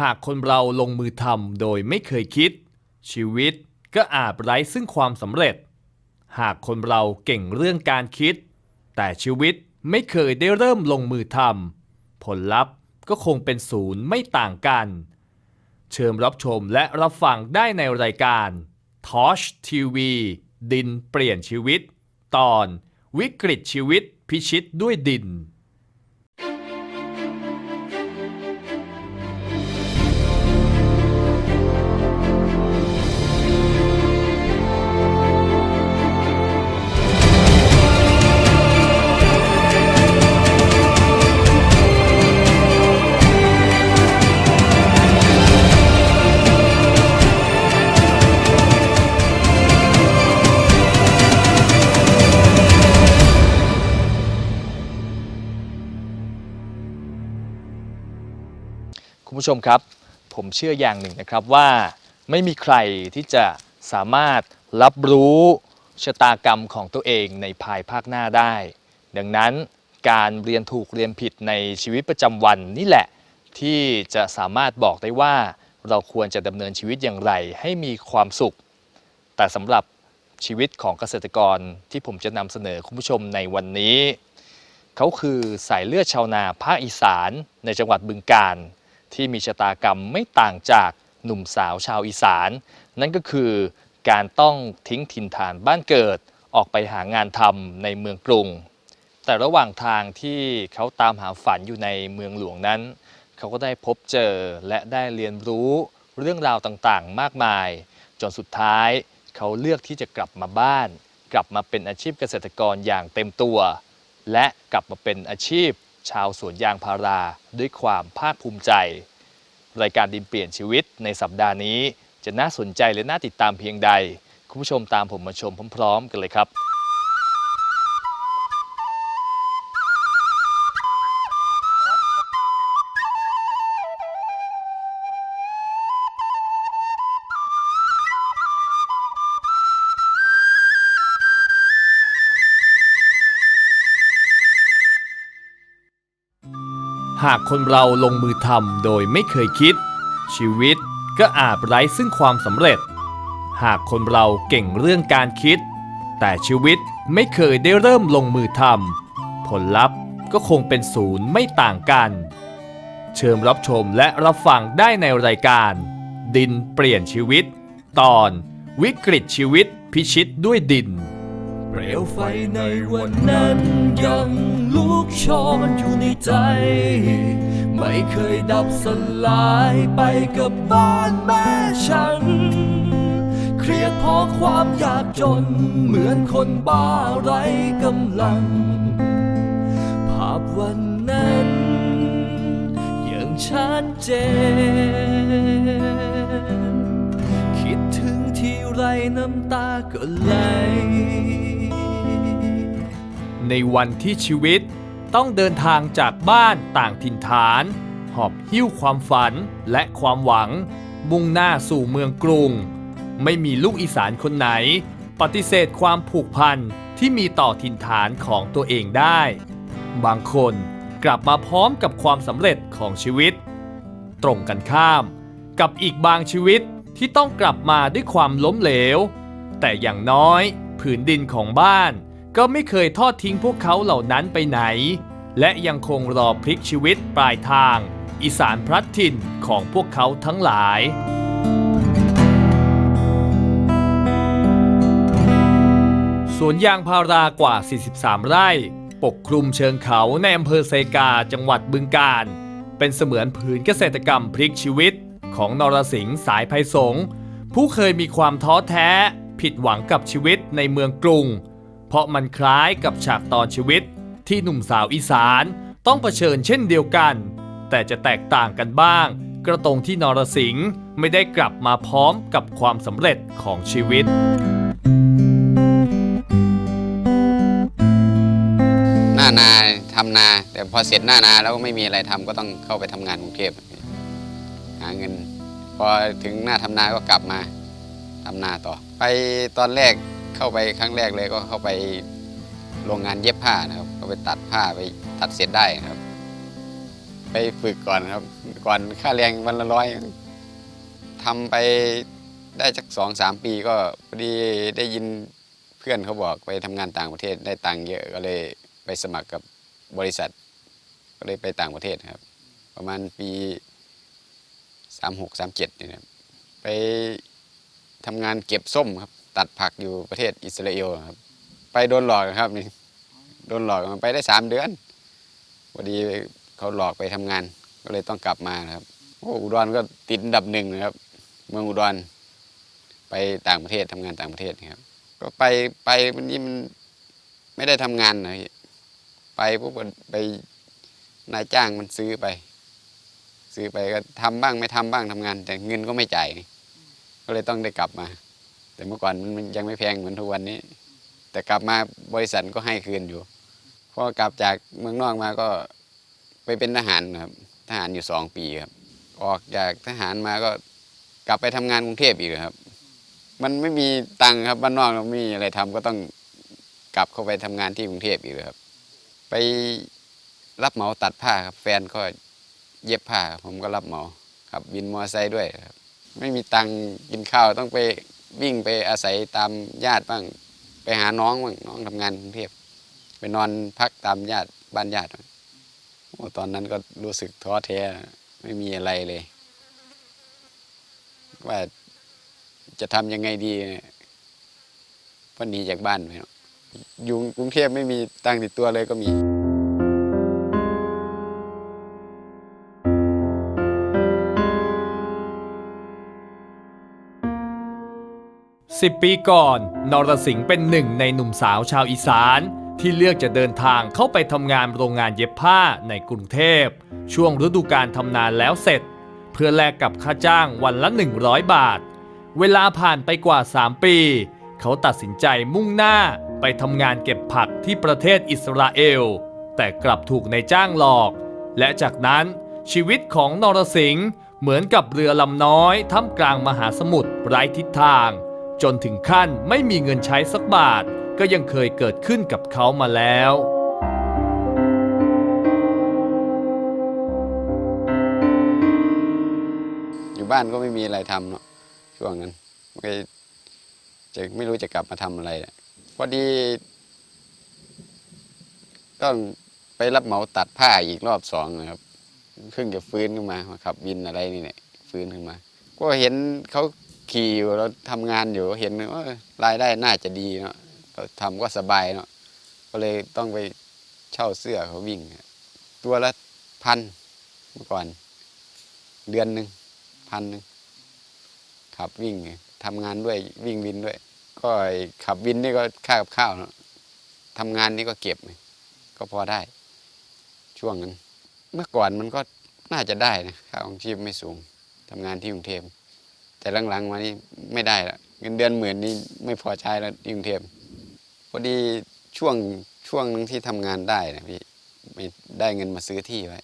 หากคนเราลงมือทำโดยไม่เคยคิด ชีวิตก็อาจไร้ซึ่งความสำเร็จ หากคนเราเก่งเรื่องการคิด แต่ชีวิตไม่เคยได้เริ่มลงมือทำผลลัพธ์ก็คงเป็นศูนย์ไม่ต่างกัน เชิญรับชมและรับฟังได้ในรายการ Touch TV ดินเปลี่ยนชีวิต ตอนวิกฤตชีวิตพิชิตด้วยดิน ผู้ชมครับ ผมเชื่ออย่างหนึ่งนะครับว่าไม่มีใครที่จะสามารถรับรู้ชะตากรรมของตัวเองในภายภาคหน้าได้ ดังนั้นการเรียนถูกเรียนผิดในชีวิตประจำวันนี่แหละ ที่จะสามารถบอกได้ว่าเราควรจะดำเนินชีวิตอย่างไรให้มีความสุข แต่สำหรับชีวิตของเกษตรกรที่ผมจะนำเสนอคุณผู้ชมในวันนี้ เขาคือสายเลือดชาวนาภาคอีสานในจังหวัดบึงกาฬ ที่มีชะตากรรมไม่ต่างจากหนุ่มสาวชาวอีสาน นั่นก็คือการต้องทิ้งถิ่นฐานบ้านเกิดออกไปหางานทำในเมืองกรุง แต่ระหว่างทางที่เขาตามหาฝันอยู่ในเมืองหลวงนั้น เขาก็ได้พบเจอและได้เรียนรู้เรื่องราวต่างๆ มากมาย จนสุดท้ายเขาเลือกที่จะกลับมาบ้าน กลับมาเป็นอาชีพเกษตรกรอย่างเต็มตัว และกลับมาเป็นอาชีพ ชาวสวนยางพาราด้วยความภาคภูมิใจ รายการดินเปลี่ยนชีวิตในสัปดาห์นี้ จะน่าสนใจและน่าติดตามเพียงใด คุณผู้ชมตามผมมาชมพร้อม ๆ กันเลยครับ หากคนเราลงมือทำโดยไม่เคยคิด ชีวิตก็อาจไร้ซึ่งความสำเร็จ หากคนเราเก่งเรื่องการคิด แต่ชีวิตไม่เคยได้เริ่มลงมือทำผลลัพธ์ก็คงเป็นศูนย์ไม่ต่างกัน เชิญรับชมและรับฟังได้ในรายการ ดินเปลี่ยนชีวิต ตอนวิกฤตชีวิตพิชิตด้วยดิน เปลวไฟในวันนั้นยัง ลุกโชนอยู่ในใจ ไม่เคยดับสลายไปกับบ้านแม่ฉัน เครียดเพราะความยากจน เหมือนคนบ้าไร้กำลัง ภาพวันนั้นยังชัดเจน คิดถึงที่ไรน้ำตาก็ไหลในวันที่ชีวิต ต้องเดินทางจากบ้านต่างถิ่นฐาน หอบหิ้วความฝันและความหวัง มุ่งหน้าสู่เมืองกรุง ไม่มีลูกอีสานคนไหน ปฏิเสธความผูกพันที่มีต่อถิ่นฐานของตัวเองได้ บางคนกลับมาพร้อมกับความสำเร็จของชีวิต ตรงกันข้าม กับอีกบางชีวิตที่ต้องกลับมาด้วยความล้มเหลว แต่อย่างน้อยผืนดินของบ้าน ก็ไม่เคยทอดทิ้งพวกเขาเหล่านั้นไปไหน และยังคงรอพลิกชีวิตปลายทาง อีสานพลัดถิ่นของพวกเขาทั้งหลายสวนยางพารากว่า 43 ไร่ ปกคลุมเชิงเขาในอำเภอเซกาจังหวัดบึงกาฬ เป็นเสมือนผืนเกษตรกรรมพลิกชีวิตของนรสิงห์สายไพศงผู้เคยมีความท้อแท้ ผิดหวังกับชีวิตในเมืองกรุง เพราะมันคล้ายกับฉากตอนชีวิต ที่หนุ่มสาวอีสานต้องเผชิญเช่นเดียวกัน แต่จะแตกต่างกันบ้าง กระตรงที่นรสิงห์ไม่ได้กลับมาพร้อมกับความสำเร็จของชีวิต หน้านาทำนา แต่พอเสร็จหน้านาแล้วไม่มีอะไรทำก็ต้องเข้าไปทำงานกรุงเทพหาเงิน พอถึงหน้าทำนาก็กลับมาทำนาต่อ ไปตอนแรก เข้าไปครั้งแรกเลยก็เข้าไปโรงงานเย็บผ้านะครับ ก็ไปตัดผ้าไปตัดเสร็จได้นะครับ ไปฝึกก่อนครับ ก่อนค่าแรงวันละร้อยทำไปได้สักสองสามปีก็พอดีได้ยินเพื่อนเขาบอกไปทำงานต่างประเทศได้ตังค์เยอะก็เลยไปสมัครกับบริษัท ก็เลยไปต่างประเทศครับ ประมาณปีสามหกสามเจ็ดนี่ยนะไปทำงานเก็บส้มครับ ตัดผักอยู่ประเทศอิสราเอลครับ ไปโดนหลอกครับนี่โดนหลอกไปได้สามเดือนพอดีเขาหลอกไปทำงาน ก็เลยต้องกลับมาครับโอ้อุดรก็ติดอันดับหนึ่งนะครับ เมืองอุดร ไปต่างประเทศทำงานต่างประเทศครับ ก็ไปไปวันนี้มันไม่ได้ทำงานนะไปปุ๊บก็ไปนายจ้างมันซื้อไป ซื้อไปก็ทำบ้างไม่ทำบ้างทำงาน แต่เงินก็ไม่จ่ายก็เลยต้องได้กลับมา แต่เมื่อก่อนมันยังไม่แพงเหมือนทุกวันนี้ แต่กลับมาบริษัทก็ให้คืนอยู่พอกลับจากเมืองนอกมาก็ไปเป็นทหารครับทหารอยู่สองปีครับ ออกจากทหารมาก็กลับไปทำงานกรุงเทพอีกครับ มันไม่มีตังค์ครับบ้านนอกเราไม่มีอะไรทำก็ต้องกลับเข้าไปทำงานที่กรุงเทพอีกครับ ไปรับเหมาตัดผ้าครับ แฟนก็เย็บผ้าผมก็รับเหมาขับวินมอเตอร์ไซค์ด้วยครับ ไม่มีตังค์กินข้าวต้องไป วิ่งไปอาศัยตามญาติบ้าง ไปหาน้องบ้างน้องทำงานกรุงเทพไปนอนพักตามญาติบ้านญาติโอ้ตอนนั้นก็รู้สึกท้อแท้ไม่มีอะไรเลย ว่าจะทำยังไงดีเพราะหนีจากบ้านไปเนาะอยู่กรุงเทพไม่มีตังค์ติดตัวเลยก็มี 10 ปีก่อน นรสิงห์เป็นหนึ่งในหนุ่มสาวชาวอีสาน ที่เลือกจะเดินทางเข้าไปทำงานโรงงานเย็บผ้าในกรุงเทพ ช่วงฤดูการทำนานแล้วเสร็จ เพื่อแลกกับค่าจ้างวันละ 100 บาท เวลาผ่านไปกว่า 3 ปี เขาตัดสินใจมุ่งหน้าไปทำงานเก็บผักที่ประเทศอิสราเอล แต่กลับถูกนายจ้างหลอก และจากนั้นชีวิตของนรสิงห์เหมือนกับเรือลำน้อยท่ามกลางมหาสมุทรไร้ทิศทาง จนถึงขั้นไม่มีเงินใช้สักบาท ก็ยังเคยเกิดขึ้นกับเขามาแล้ว อยู่บ้านก็ไม่มีอะไรทำเนาะช่วงนั้นก็จะไม่รู้จะกลับมาทำอะไรอะพอดีต้องไปรับเหมาตัดผ้าอีกรอบสองนะครับเพิ่งจะฟื้นขึ้นมามาขับวินอะไรนี่แหละฟื้นขึ้นมา ก็เห็นเขา ขี่อยู่แล้วทำงานอยู่เห็นว่ารายได้น่าจะดีเนาะเราทำก็สบายเนาะก็เลยต้องไปเช่าเสื้อเขาวิ่ง ตัวละพันเมื่อก่อน เดือนหนึ่งพันหนึ่งขับวิ่งทำงานด้วยวิ่งวินด้วย ก็ขับวินนี่ก็ค่ากับข้าวเนาะทำงานนี่ก็เก็บก็พอได้ ช่วงนั้น เมื่อก่อนมันก็น่าจะได้นะค่าของชีพไม่สูงทำงานที่กรุงเทพ แต่หลังๆมานี่ไม่ได้ละเงินเดือนหมื่นนี่ไม่พอใช้แล้วที่กรุงเทพพอดีช่วงช่วงนึงที่ทำงานได้นะพี่ไม่ได้เงินมาซื้อที่ไว้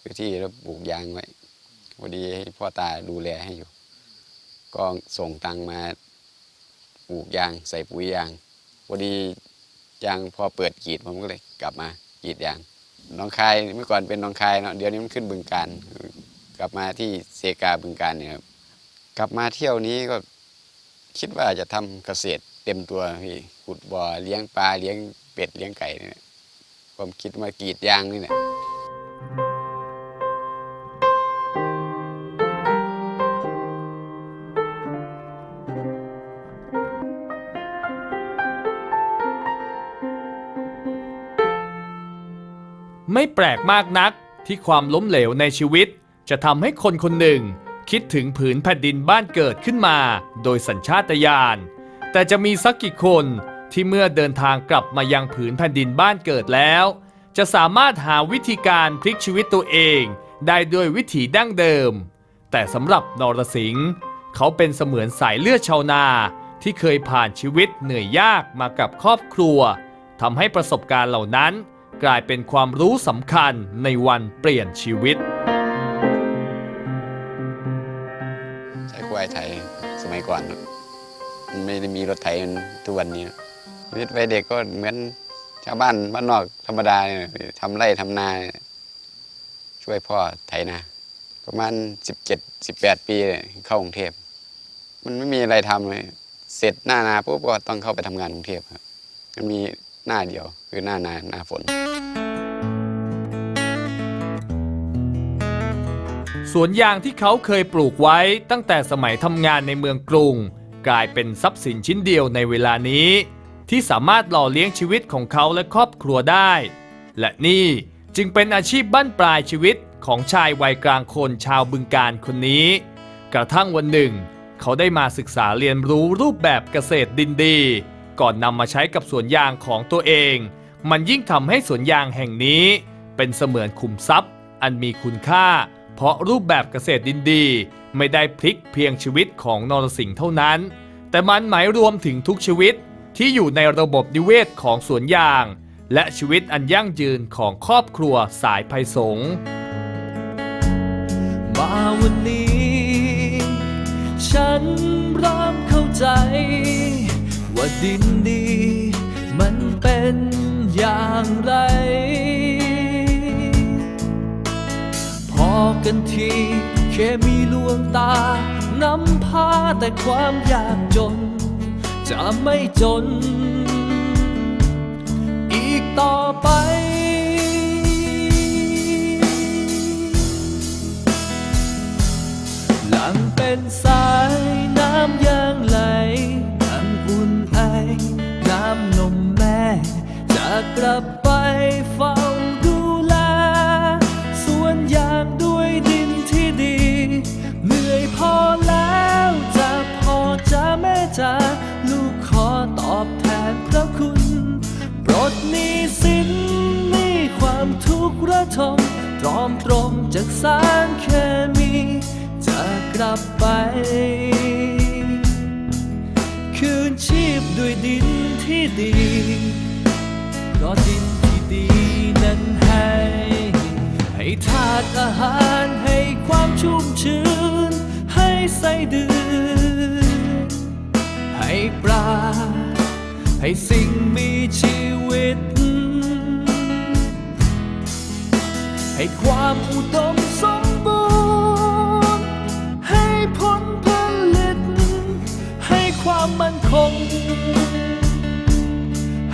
ซื้อที่แล้วปลูกยางไว้พอดีให้พ่อตาดูแลให้อยู่ ก็ส่งตังมาปลูกยาง ใส่ปุ๋ยยางพอดียางพอเปิดกีดผมก็เลยกลับมากรีดยางน้องคายเมื่อก่อนเป็นน้องคายเนาะเดี๋ยวนี้มันขึ้นบึงการ กลับมาที่เซกาบึงการเนี่ยครับ กลับมาเที่ยวนี้ก็คิดว่าจะทำเกษตรเต็มตัวพี่ขุดบ่อเลี้ยงปลาเลี้ยงเป็ดเลี้ยงไก่เนี่ยผมคิดมากรีดยางนี่แหละไม่แปลกมากนักที่ความล้มเหลวในชีวิต จะทำให้คนคนหนึ่ง คิดถึงผืนแผ่นดินบ้านเกิดขึ้นมา โดยสัญชาตญาณ แต่จะมีสักกี่คนที่เมื่อเดินทางกลับมายังผืนแผ่นดินบ้านเกิดแล้ว จะสามารถหาวิธีการพลิกชีวิตตัวเองได้ด้วยวิถีดั้งเดิม แต่สำหรับนรสิงห์เขาเป็นเสมือนสายเลือดชาวนาที่เคยผ่านชีวิตเหนื่อยยากมากับครอบครัวทำให้ประสบการณ์เหล่านั้น กลายเป็นความรู้สำคัญในวันเปลี่ยนชีวิต วายไทยสมัยก่อนมันไม่ได้มีรถไถทุกวันนี้ชีวิตวัยเด็กก็เหมือนชาวบ้านบ้านนอกธรรมดาทำไร่ทำนาช่วยพ่อไถนาประมาณ 17 18 ปีเลยเข้ากรุงเทพ มันไม่มีอะไรทำเลยเสร็จหน้านาปุ๊บก็ต้องเข้าไปทำงานกรุงเทพครับมันมีหน้าเดียวคือหน้านาหน้าฝน สวนยางที่เขาเคยปลูกไว้ตั้งแต่สมัยทำงานในเมืองกรุง กลายเป็นทรัพย์สินชิ้นเดียวในเวลานี้ ที่สามารถหล่อเลี้ยงชีวิตของเขาและครอบครัวได้ และนี่จึงเป็นอาชีพบั้นปลายชีวิตของชายวัยกลางคนชาวบึงการคนนี้ กระทั่งวันหนึ่ง เขาได้มาศึกษาเรียนรู้รูปแบบเกษตรดินดี ก่อนนำมาใช้กับสวนยางของตัวเอง มันยิ่งทำให้สวนยางแห่งนี้ เป็นเสมือนขุมทรัพย์ อันมีคุณค่า เพราะรูปแบบเกษตรดินดี ไม่ได้พลิกเพียงชีวิตของนรสิงห์เท่านั้น แต่มันหมายรวมถึงทุกชีวิตที่อยู่ในระบบนิเวศของสวนยาง และชีวิตอันยั่งยืนของครอบครัวสายไพศงมาวันนี้ ฉันเริ่มเข้าใจ ว่าดินดี มันเป็นอย่างไร กันที แค่มีลวงตานำพาแต่ความยากจน จะไม่จน อีกต่อไปหลังเป็นสายน้ำยางไหลน้ำอุ่นไอน้ำนมแม่จะกลับไปเฝ้า ระทมตรอมตรมจากสารเคมี จะกลับไป คืนชีพด้วยดินที่ดีเพราะดินที่ดีนั้นให้ ให้ธาตุอาหารให้ความชุ่มชื้น ให้ไส้เดือนให้ปลาให้สิ่งมีชีวิต ให้ความอุดมสมบูรณ์ ให้ผลผลิต ให้ความมั่นคง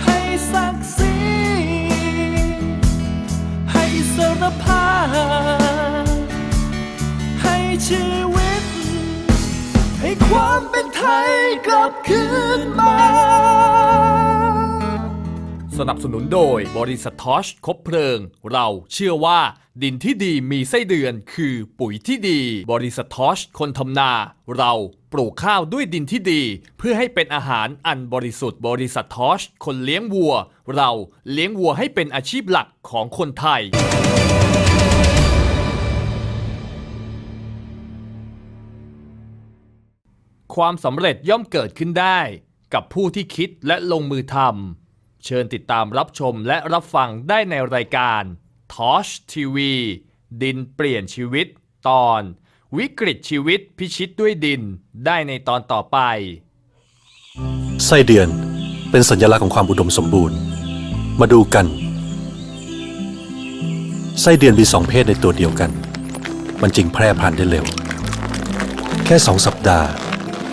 ให้ศักดิ์ศรีให้สรภาพ ให้ชีวิต ให้ความเป็นไทยกลับคืนมา สนับสนุนโดยบริษัททอชคบเพลิง เราเชื่อว่า ดินที่ดีมีไส้เดือนคือปุ๋ยที่ดี บริษัททอชคนทำนา เราปลูกข้าวด้วยดินที่ดี เพื่อให้เป็นอาหารอันบริสุทธิ์ บริษัททอชคนเลี้ยงวัว เราเลี้ยงวัวให้เป็นอาชีพหลักของคนไทย ความสำเร็จย่อมเกิดขึ้นได้ กับผู้ที่คิดและลงมือทำ เชิญติดตามรับชมและรับฟังได้ในรายการ Tosh TV ดินเปลี่ยนชีวิตตอน วิกฤตชีวิตพิชิตด้วยดินได้ในตอนต่อไป ไส้เดือนเป็นสัญลักษณ์ของความอุดมสมบูรณ์ มาดูกัน ไส้เดือนมีสองเพศในตัวเดียวกัน มันจึงแพร่พันธุ์ได้เร็ว แค่สองสัปดาห์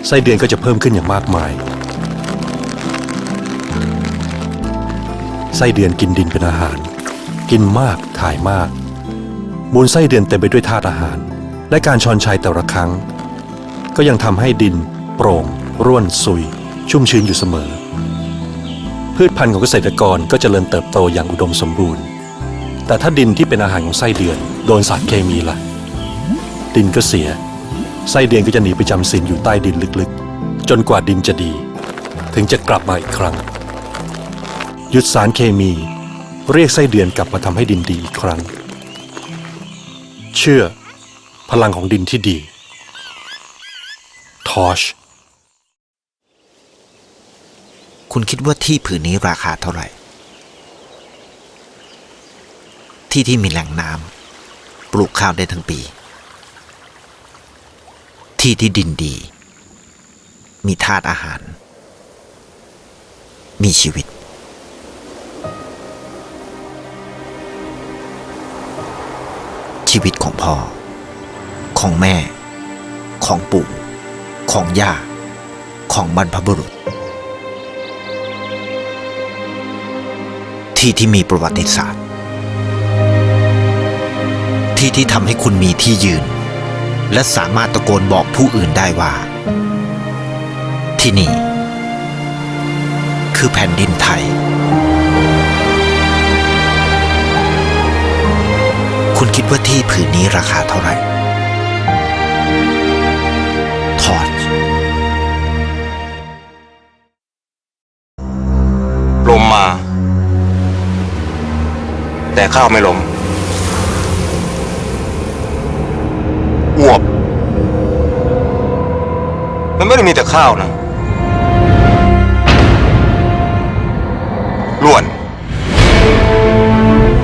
ไส้เดือนก็จะเพิ่มขึ้นอย่างมากมาย ส้เดือนกินดินเป็นอาหาร กินมากถ่ายมาก มูลไส้เดือนเต็มไปด้วยธาตุอาหาร และการชอนชัยแต่ละครั้ง ก็ยังทำให้ดิน โปร่ง ร่วนซุย ชุ่มชื้นอยู่เสมอ พืชพันธุ์ของเกษตรกรก็จเจริญเติบโตอย่างอุดมสมบูรณ์ แต่ถ้าดินที่เป็นอาหารของไส้เดือน โดนสารเคมีล่ะ ดินก็เสีย ไส้เดือนก็จะหนีไปจำศีลอยู่ใต้ดินลึกๆ จนกว่าดินจะดี ถึงจะกลับมาอีกครั้ง หยุดสารเคมี เรียกไส้เดือนกลับมาทำให้ดินดีอีกครั้ง เชื่อ พลังของดินที่ดี ทอช คุณคิดว่าที่ผืนนี้ราคาเท่าไหร่ ที่ที่มีแหล่งน้ำปลูกข้าวได้ทั้งปี ที่ที่ดินดี มีธาตุอาหาร มีชีวิต ชีวิตของพ่อ ของแม่ ของปู่ ของย่า ของบรรพบุรุษ ที่ที่มีประวัติศาสตร์ ที่ที่ทำให้คุณมีที่ยืน และสามารถตะโกนบอกผู้อื่นได้ว่า ที่นี่ คือแผ่นดินไทย คิดว่าที่ผืนนี้ราคาเท่าไหร่ทอด ลมมา แต่ข้าวไม่ลมอวบ มันไม่ได้มีแต่ข้าวนะล้วน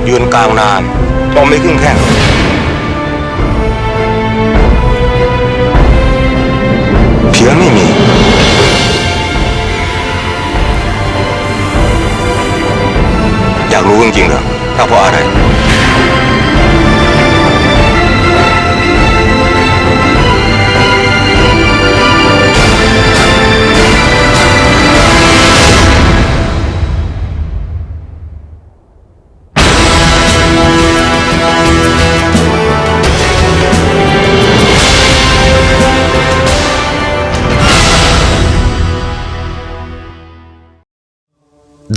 ยืนกลางนาน ตอมไม่ครึ่งแข่งเพียงไม่มีอยากรู้จริงๆเหรอถ้าเพราะอะไร